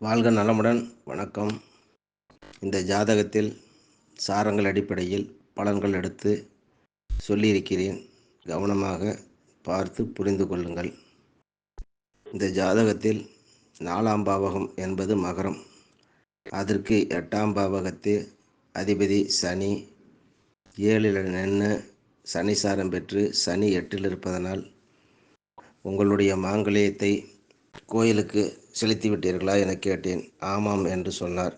வாழ்க நலமுடன். வணக்கம். இந்த ஜாதகத்தில் சாரங்கள் அடிப்படையில் பலன்கள் எடுத்து சொல்லியிருக்கிறேன். கவனமாக பார்த்து புரிந்து கொள்ளுங்கள். இந்த ஜாதகத்தில் நாலாம் பாவகம் என்பது மகரம். அதற்கு எட்டாம் பாவகத்து அதிபதி சனி. ஏழில் நின்று சனி சாரம் பெற்று சனி எட்டில் இருப்பதனால் உங்களுடைய மாங்கலியத்தை கோயிலுக்கு செலுத்தி விட்டீர்களா என கேட்டேன். ஆமாம் என்று சொன்னார்.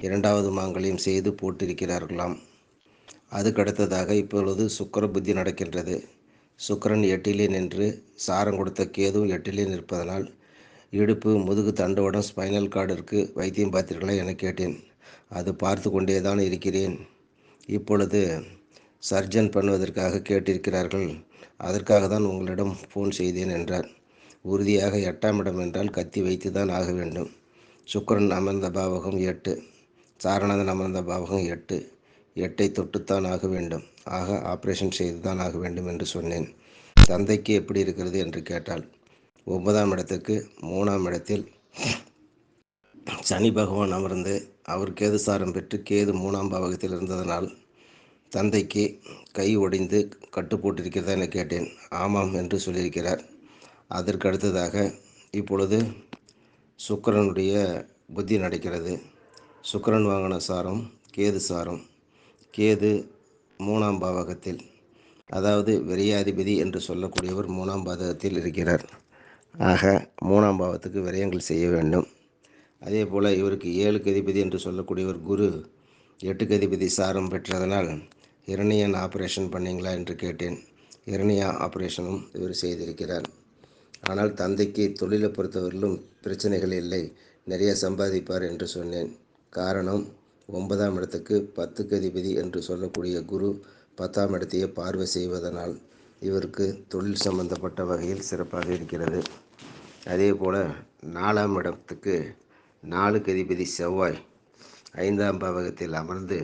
இரண்டாவது மாங்கல்யம் செய்து போட்டிருக்கிறார்களாம். அதுக்கடுத்ததாக இப்பொழுது சுக்கர புத்தி நடக்கின்றது. சுக்கரன் எட்டிலே நின்று சாரம் கொடுத்த கேதும் எட்டிலே நிற்பதனால் இடுப்பு முதுகு தண்டோடம் ஸ்பைனல் கார்டிற்கு வைத்தியம் பார்த்தீர்களா என கேட்டேன். அது பார்த்து கொண்டே தான் இருக்கிறேன். இப்பொழுது சர்ஜன் பண்ணுவதற்காக கேட்டிருக்கிறார்கள். அதற்காக தான் உங்களிடம் ஃபோன் செய்தேன் என்றார். உறுதியாக எட்டாம் இடம் என்றால் கத்தி வைத்து தான் ஆக வேண்டும். சுக்கரன் அமர்ந்த பாவகம் எட்டு சாரணதன் அமர்ந்த பாவகம் எட்டு எட்டை தொட்டுத்தான் ஆக வேண்டும். ஆக ஆப்ரேஷன் செய்து தான் ஆக வேண்டும் என்று சொன்னேன். தந்தைக்கு எப்படி இருக்கிறது என்று கேட்டால் ஒன்பதாம் இடத்துக்கு மூணாம் இடத்தில் சனி பகவான் அமர்ந்து அவர் கேது சாரம் பெற்று கேது மூணாம் பாவகத்தில் இருந்ததனால் தந்தைக்கு கை ஒடிந்து கட்டு போட்டிருக்கிறதா என கேட்டேன். ஆமாம் என்று சொல்லியிருக்கிறார். அதற்கு அடுத்ததாக இப்பொழுது சுக்கரனுடைய புத்தி நடக்கிறது. சுக்கரன் வாங்கின சாரம் கேது சாரம். கேது மூணாம் பாவகத்தில் அதாவது விரையாதிபதி என்று சொல்லக்கூடியவர் மூணாம் பாதகத்தில் இருக்கிறார். ஆக மூணாம் பாவத்துக்கு விரயங்கள் செய்ய வேண்டும். அதே போல் இவருக்கு ஏழு கதிபதி என்று சொல்லக்கூடியவர் குரு எட்டு கதிபதி சாரம் பெற்றதனால் இரணியன் ஆப்ரேஷன் பண்ணீங்களா என்று கேட்டேன். இரணியா ஆப்ரேஷனும் இவர் செய்திருக்கிறார். ஆனால் தந்தைக்கு தொழிலை பொறுத்தவரையிலும் பிரச்சனைகள் இல்லை. நிறைய சம்பாதிப்பார் என்று சொன்னேன். காரணம் ஒன்பதாம் இடத்துக்கு பத்துக்கு அதிபதி என்று சொல்லக்கூடிய குரு பத்தாம் இடத்தையே பார்வை செய்வதனால் இவருக்கு தொழில் சம்பந்தப்பட்ட வகையில் சிறப்பாக இருக்கிறது. அதே போல் நாலாம் இடத்துக்கு நாலுக்கு அதிபதி செவ்வாய் ஐந்தாம் பாவகத்தில் அமர்ந்து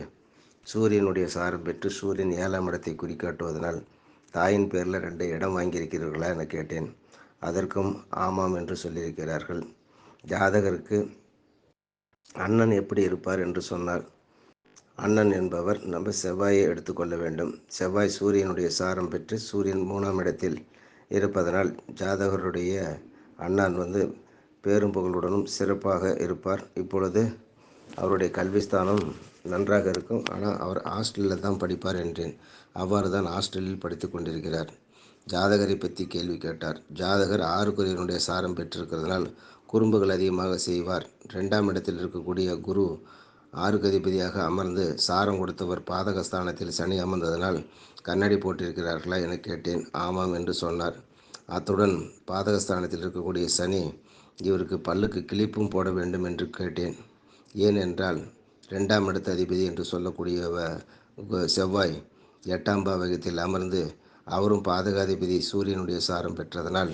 சூரியனுடைய சாரம் பெற்று சூரியன் ஏழாம் இடத்தை குறிக்காட்டுவதனால் தாயின் பேரில் ரெண்டு இடம் வாங்கியிருக்கிறீர்களா என கேட்டேன். அதற்கும் ஆமாம் என்று சொல்லியிருக்கிறார்கள். ஜாதகருக்கு அண்ணன் எப்படி இருப்பார் என்று சொன்னார் அண்ணன் என்பவர் நம்ம செவ்வாயை எடுத்துக்கொள்ள வேண்டும். செவ்வாய் சூரியனுடைய சாரம் பெற்று சூரியன் மூணாம் இடத்தில் இருப்பதனால் ஜாதகருடைய அண்ணன் வந்து பேரும் புகழுடனும் சிறப்பாக இருப்பார். இப்பொழுது அவருடைய கல்விஸ்தானம் நன்றாக இருக்கும். ஆனால் அவர் ஹாஸ்டலில் தான் படிப்பார் என்றேன். அவ்வாறு தான் ஹாஸ்டலில் படித்து கொண்டிருக்கிறார். ஜாதகரை பற்றி கேள்வி கேட்டார். ஜாதகர் ஆறுக்குரியனுடைய சாரம் பெற்றிருக்கிறதுனால் குறும்புகள் அதிகமாக செய்வார். ரெண்டாம் இடத்தில் இருக்கக்கூடிய குரு ஆறு கதிபதியாக அமர்ந்து சாரம் கொடுத்தவர் பாதகஸ்தானத்தில் சனி அமர்ந்ததனால் கண்ணாடி போட்டிருக்கிறார்களா என கேட்டேன். ஆமாம் என்று சொன்னார். அத்துடன் பாதகஸ்தானத்தில் இருக்கக்கூடிய சனி இவருக்கு பல்லுக்கு கிளிப்பும் போட வேண்டும் என்று கேட்டேன். ஏனென்றால் ரெண்டாம் இடத்த அதிபதி என்று சொல்லக்கூடிய செவ்வாய் எட்டாம் பாவகத்தில் அமர்ந்து அவரும் பாதகாதிபதி சூரியனுடைய சாரம் பெற்றதனால்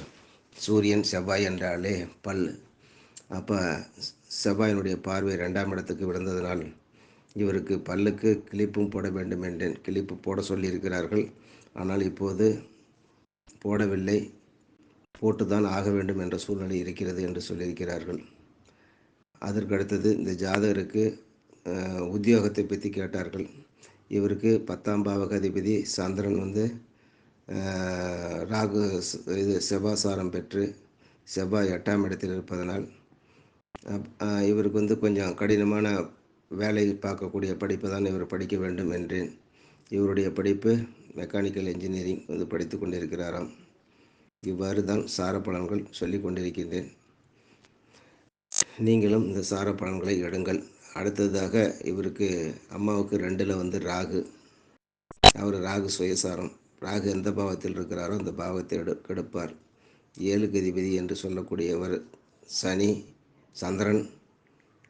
சூரியன் செவ்வாய் என்றாலே பல். அப்போ செவ்வாயினுடைய பார்வை ரெண்டாம் இடத்துக்கு விழுந்ததனால் இவருக்கு பல்லுக்கு கிளிப்பும் போட வேண்டும் என்றேன் கிளிப்பு போட சொல்லியிருக்கிறார்கள். ஆனால் இப்போது போடவில்லை. போட்டுதான் ஆக வேண்டும் என்ற சூழ்நிலை இருக்கிறது என்று சொல்லியிருக்கிறார்கள். அதற்கு அடுத்தது இந்த ஜாதகருக்கு உத்தியோகத்தை பற்றி கேட்டார்கள். இவருக்கு பத்தாம் பாவக அதிபதி சந்திரன் வந்து ராகு இது செவ்வாசாரம் பெற்று செவ்வாய் எட்டாம் இடத்தில் இருப்பதனால் இவருக்கு வந்து கொஞ்சம் கடினமான வேலை பார்க்கக்கூடிய படிப்பு தான் இவர் படிக்க வேண்டும் என்றேன். இவருடைய படிப்பு மெக்கானிக்கல் இன்ஜினியரிங் வந்து படித்து கொண்டிருக்கிறாராம். இவ்வாறு தான் சார பலன்கள் சொல்லி கொண்டிருக்கின்றேன். நீங்களும் இந்த சார பலன்களை எடுங்கள். அடுத்ததாக இவருக்கு அம்மாவுக்கு ரெண்டில் வந்து ராகு. அவர் ராகு சுயசாரம். ராகு எந்த பாவத்தில் இருக்கிறாரோ அந்த பாவத்தை எடு கெடுப்பார். ஏழு கதிபதி என்று சொல்லக்கூடியவர் சனி சந்திரன்.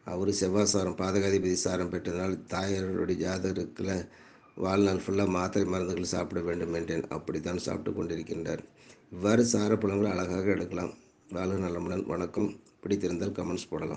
அவர் செவ்வாசாரம் பாதகாதிபதி சாரம் பெற்றதனால் தாயாருடைய ஜாதகத்தில் வாழ்நாள் ஃபுல்லாக மாத்திரை மருந்துகள் சாப்பிட வேண்டும் என்றேன். அப்படித்தான் சாப்பிட்டு கொண்டிருக்கின்றார். இவ்வாறு சார பழங்களை அழகாக எடுக்கலாம். வாழ்க நலமுடன். வணக்கம். பிடித்திருந்தால் கமெண்ட்ஸ் போடலாம்.